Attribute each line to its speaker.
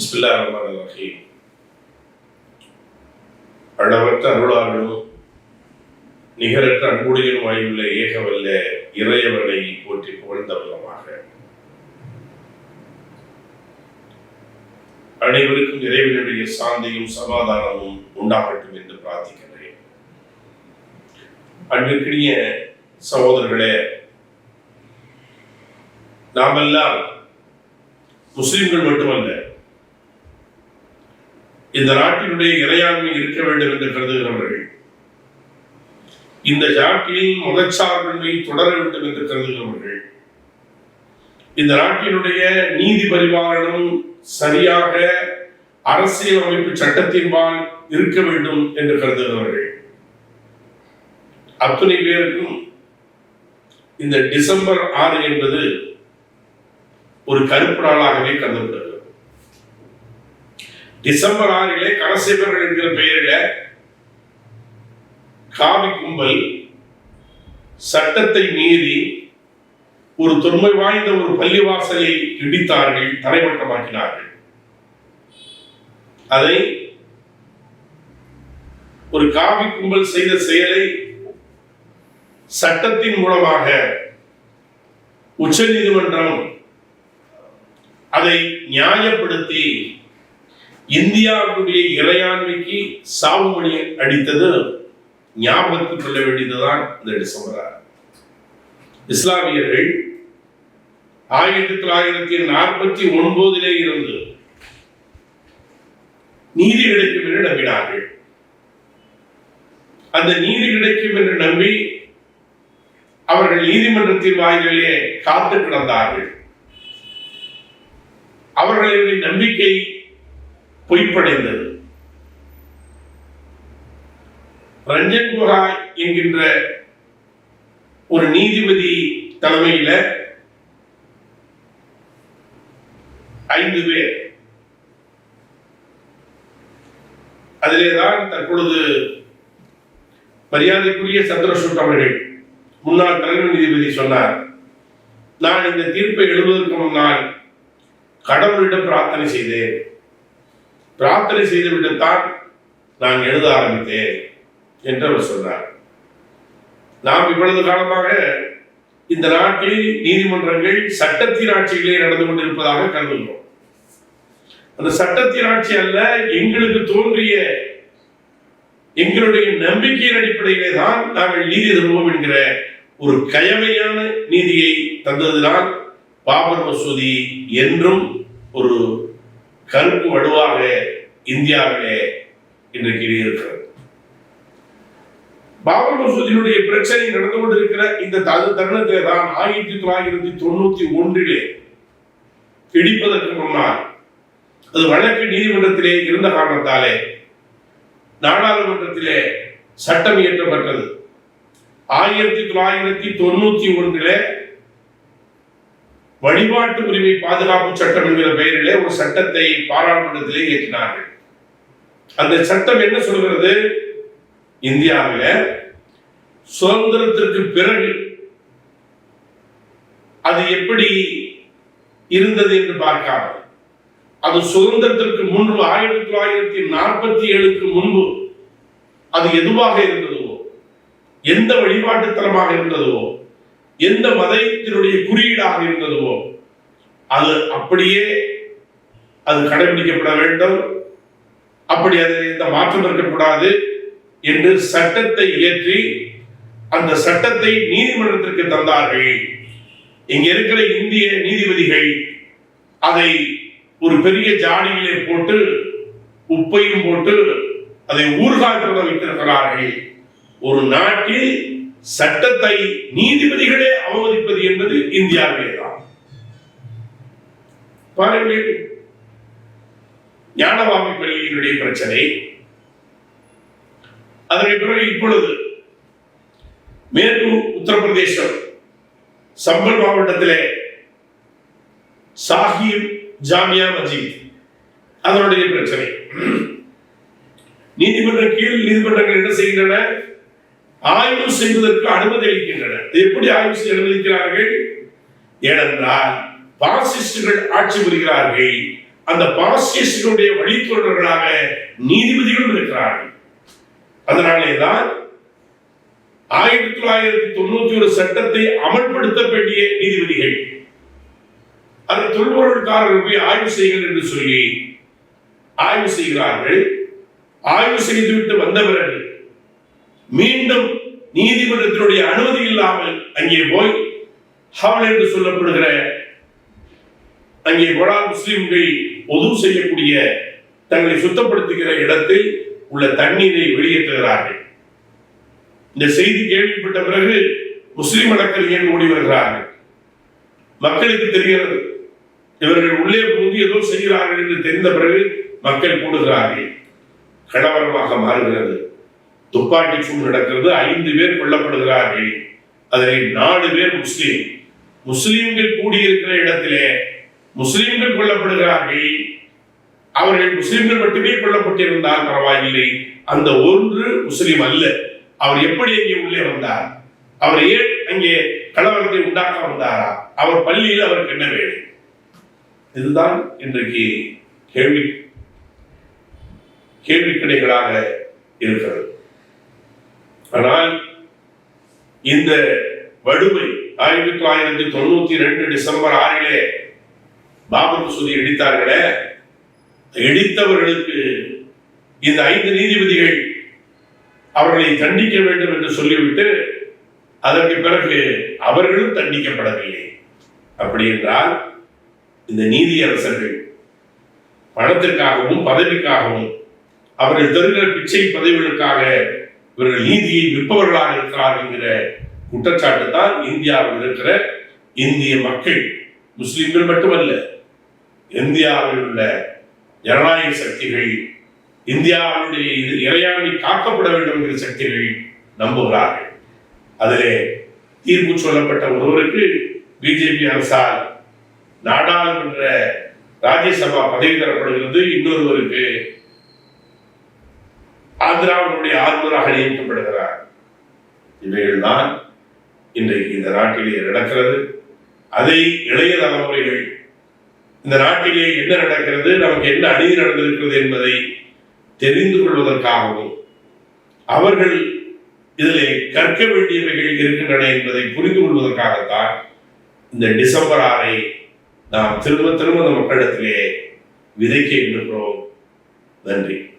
Speaker 1: பிஸ்மில்லா ரஹ்மான் ரஹீம் அளவற்ற அருளாளனும் நிகரற்ற அன்புடையும் வாயுள்ள ஏகவல்ல இறையவனை போற்றி புகழ்ந்த புகழ்ந்தவளமாக அனைவருக்கும் இறைவனுடைய சாந்தியும் சமாதானமும் உண்டாகட்டும் என்று பிரார்த்திக்கிறேன் அன்பிற்கினிய சகோதரர்களே நாமெல்லாம் முஸ்லிம்கள் மட்டுமல்ல இந்த நாட்டினுடைய இறையாண்மை இருக்க வேண்டும் என்று கருதுகிறவர்கள். இந்த நாட்டில் மதச்சார்பின்மை தொடர வேண்டும் என்று கருதுகிறவர்கள். இந்த நாட்டினுடைய நீதி பரிபாலனம் சரியாக அரசியல் அமைப்பு சட்டத்தின்பால் இருக்க வேண்டும் என்று கருதுகிறவர்கள். அத்துணை பேருக்கும் இந்த டிசம்பர் ஆறு என்பது ஒரு கருப்பு நாளாகவே கருதப்படுகிறது. டிசம்பர் ஆறிலே கரசேவர்கள் என்கிற பெயரில காவி கும்பல் சட்டத்தை மீறி ஒரு தொன்மை வாய்ந்த ஒரு பள்ளிவாசலை இடித்தார்கள் தரைமட்டமாக்கினார்கள். அதை ஒரு காவி கும்பல் செய்த செயலை சட்டத்தின் மூலமாக உச்ச நீதிமன்றம் அதை நியாயப்படுத்தி இந்தியாவுடைய இறையாண்மைக்கு சாவுமணி அடித்தது ஞாபகத்தில் கொள்ள வேண்டியதுதான் இந்த டிசம்பர் ஆறு. இஸ்லாமியர்கள் ஆயிரத்தி தொள்ளாயிரத்தி நாற்பத்தி ஒன்பதிலே இருந்து நீதி கிடைக்கும் என்று நம்பினார்கள் அந்த நீதி கிடைக்கும் என்று நம்பி அவர்கள் நீதிமன்றத்தின் வாயிலே காத்து கிடந்தார்கள் அவர்களின் நம்பிக்கை பொய்ப்படைந்தது. ரஞ்சன் குஹாய் என்கின்ற ஒரு நீதிபதி தலைமையில ஐந்து பேர். அதிலேதான் தற்பொழுது மரியாதைக்குரிய சந்திரசூட் அவர்கள் முன்னாள் தலைமை நீதிபதி சொன்னார். நான் இந்த தீர்ப்பை எழுதுவதற்கு முன்னால் கடவுளிடம் பிரார்த்தனை செய்தேன். பிரார்த்தனை செய்துவிட்டுத்தான் நான் எழுத ஆரம்பித்தேன் என்று அவர் சொன்னார். நாம் இவ்வளவு காலமாக இந்த நாட்டில் நீதிமன்றங்கள் சட்டத்தின் ஆட்சிகளே நடந்து கொண்டிருப்பதாக கருதுகிறோம். அந்த சட்டத்தின் ஆட்சி அல்ல எங்களுக்கு தோன்றிய எங்களுடைய நம்பிக்கையின் அடிப்படையிலே தான் நாங்கள் நீதி தருவோம் என்கிற ஒரு கயமையான நீதியை தந்ததுதான் பாபர் மசூதி என்றும் ஒரு கருப்பு வலுவாக இந்தியாவிலே இன்றைக்கு இருக்கிறது பாபர் மசூதியினுடைய பிரச்சனை நடந்து கொண்டிருக்கிற இந்த தரு- தருணத்திலே தான் ஆயிரத்தி தொள்ளாயிரத்தி தொண்ணூத்தி ஒன்றிலே இடிப்பதற்கு முன்னால் அது வழக்கு நீதிமன்றத்திலே இருந்த காரணத்தாலே நாடாளுமன்றத்திலே சட்டம் இயற்றப்பட்டது. ஆயிரத்தி தொள்ளாயிரத்தி தொண்ணூத்தி ஒன்றிலே வழிபாட்டு உரிமை பாதுகாப்பு சட்டம் என்கிற பெயரிலே ஒரு சட்டத்தை பாராளுமன்றத்திலே இயற்றினார்கள். அந்த சட்டம் என்ன சொல்கிறது இந்தியாவில சுதந்திரத்திற்கு பிறகு அது எப்படி இருந்தது என்று பார்க்காமல் அது சுதந்திரத்திற்கு முன்பு ஆயிரத்தி தொள்ளாயிரத்தி நாற்பத்தி ஏழுக்கு முன்பு அது எதுவாக இருந்ததோ எந்த வழிபாட்டு தலமாக இருந்ததோ எந்த மதத்தினுடைய குறியீடாக இருந்ததோ அது அப்படியே அது கடைபிடிக்கப்பட வேண்டும். அப்படி அது எந்த மாற்றம் இருக்கக்கூடாது என்று சட்டத்தை இயற்றி அந்த சட்டத்தை நீதிமன்றத்திற்கு தந்தார்கள். இங்க இருக்கிற இந்திய நீதிபதிகள் அதை ஒரு பெரிய ஜாடியிலே போட்டு உப்பையும் போட்டு அதை ஊர்காய் போட வைத்திருக்கிறார்கள். ஒரு நாட்டில் சட்டத்தை நீதிபதிகளே அவமதிப்பது என்பது இந்தியாவிலே தான் பாருங்கள் ஞானவாமி பள்ளியினுடைய பிரச்சனை. அதனை பிறகு இப்பொழுது மேற்கு உத்தரப்பிரதேசம் சம்பல் மாவட்டத்திலே சாஹிப் ஜாமியா மஜீத் அதனுடைய பிரச்சனை. நீதிமன்ற கீழ் நீதிமன்றங்கள் என்ன செய்கின்றன? ஆய்வு செய்வதற்கு அனுமதி அளிக்கின்றனர். எப்படி ஆய்வு செய்ய அனுமதிக்கிறார்கள்? ஏனென்றால் பாசிஸ்டுகள் ஆட்சி புரிகிறார்கள். அந்த பாசிஸ்டுடைய வழித்தொடர்களாக நீதிபதிகளும் இருக்கிறார்கள். அதனாலே தான் ஆயிரத்தி தொள்ளாயிரத்தி தொண்ணூத்தி ஒரு சட்டத்தை அமல்படுத்த வேண்டிய நீதிபதிகள். அந்த தொல்பொருள்காரர்கள் போய் ஆய்வு செய்யுங்கள் என்று சொல்லி ஆய்வு செய்கிறார்கள். ஆய்வு செய்துவிட்டு வந்த பிறகு மீண்டும் நீதிமன்றத்தினுடைய அனுமதி இல்லாமல் அங்கே போய் ஹவல் என்று சொல்லப்படுகிற அங்கே கொடா முஸ்லிம்கள் உதவு செய்யக்கூடிய தங்களை சுத்தப்படுத்துகிற இடத்தில் உள்ள தண்ணீரை வெளியேற்றுகிறார்கள். இந்த செய்தி கேள்விப்பட்ட பிறகு முஸ்லிம் வழக்கறிஞர்கள் ஓடி வருகிறார்கள். மக்களுக்கு தெரிகிறது. இவர்கள் உள்ளே புகுந்து ஏதோ செய்கிறார்கள் என்று தெரிந்த பிறகு மக்கள் கூடுகிறார்கள். கலவரமாக மாறுகிறது. துப்பாக்கி சூடு நடக்கிறது ஐந்து பேர் கொல்லப்படுகிறார்கள். அதில் நாலு பேர் முஸ்லீம். முஸ்லீம்கள் கூடியிருக்கிற இடத்திலே முஸ்லீம்கள் கொல்லப்படுகிறார்கள். அவர்கள் முஸ்லீம்கள் மட்டுமே கொல்லப்பட்டிருந்தால் பரவாயில்லை. அந்த ஒன்று முஸ்லீம் அல்ல. அவர் எப்படி அங்கே உள்ளே வந்தார்? அவர் ஏன் அங்கே கலவரத்தை உண்டாக்க வந்தாரா? அவர் பள்ளியில் அவருக்கு என்ன வேலை? இதுதான் இன்றைக்கு கேள்வி கேள்விக்கிடைகளாக இருக்கிறது. ஆனால் இந்த வடுமை ஆயிரத்தி தொள்ளாயிரத்தி தொண்ணூத்தி ரெண்டு டிசம்பர் ஆறிலே பாபர் மசூதி இடித்தார்களே இடித்தவர்களுக்கு இந்த ஐந்து நீதிபதிகள் அவர்களை தண்டிக்க வேண்டும் என்று சொல்லிவிட்டு அதற்கு பிறகு அவர்களும் தண்டிக்கப்படவில்லை. அப்படி என்றால் இந்த நீதியரசர்கள் பணத்திற்காகவும் பதவிக்காகவும் அவர்கள் தருகிற பிச்சை பதவிகளுக்காக இவர்கள் நீதியை விற்பவர்களாக இருக்கிறார் என்கிற குற்றச்சாட்டு தான் இந்தியாவில் இருக்கிற இந்திய மக்கள் முஸ்லிம்கள் மட்டுமல்ல இந்தியாவில் உள்ள ஜனநாயக சக்திகள் இந்தியாவுடைய இது இறையாண்மை காக்கப்பட வேண்டும் என்கிற சக்திகள் நம்புகிறார்கள். அதிலே தீர்ப்பு சொல்லப்பட்ட ஒருவருக்கு பிஜேபி அரசால் நாடாளுமன்ற ராஜ்யசபா பதவி தரப்படுகிறது இன்னொருவருக்கு ஆந்திராவினுடைய ஆளுநராக நியமிக்கப்படுகிறார். இவைகள்தான் இன்றைக்கு இந்த நாட்டிலே நடக்கிறது. அதை இளைய தலைமுறைகள் இந்த நாட்டிலே என்ன நடக்கிறது நமக்கு என்ன அநீதி நடந்திருக்கிறது என்பதை தெரிந்து கொள்வதற்காகவும் அவர்கள் இதிலே கற்க வேண்டியவைகள் இருக்கின்றன என்பதை புரிந்து கொள்வதற்காகத்தான் இந்த டிசம்பர் ஆறை நாம் திரும்ப திரும்ப இந்த மக்களிடத்திலே விதைக்க இருக்கிறோம் நன்றி.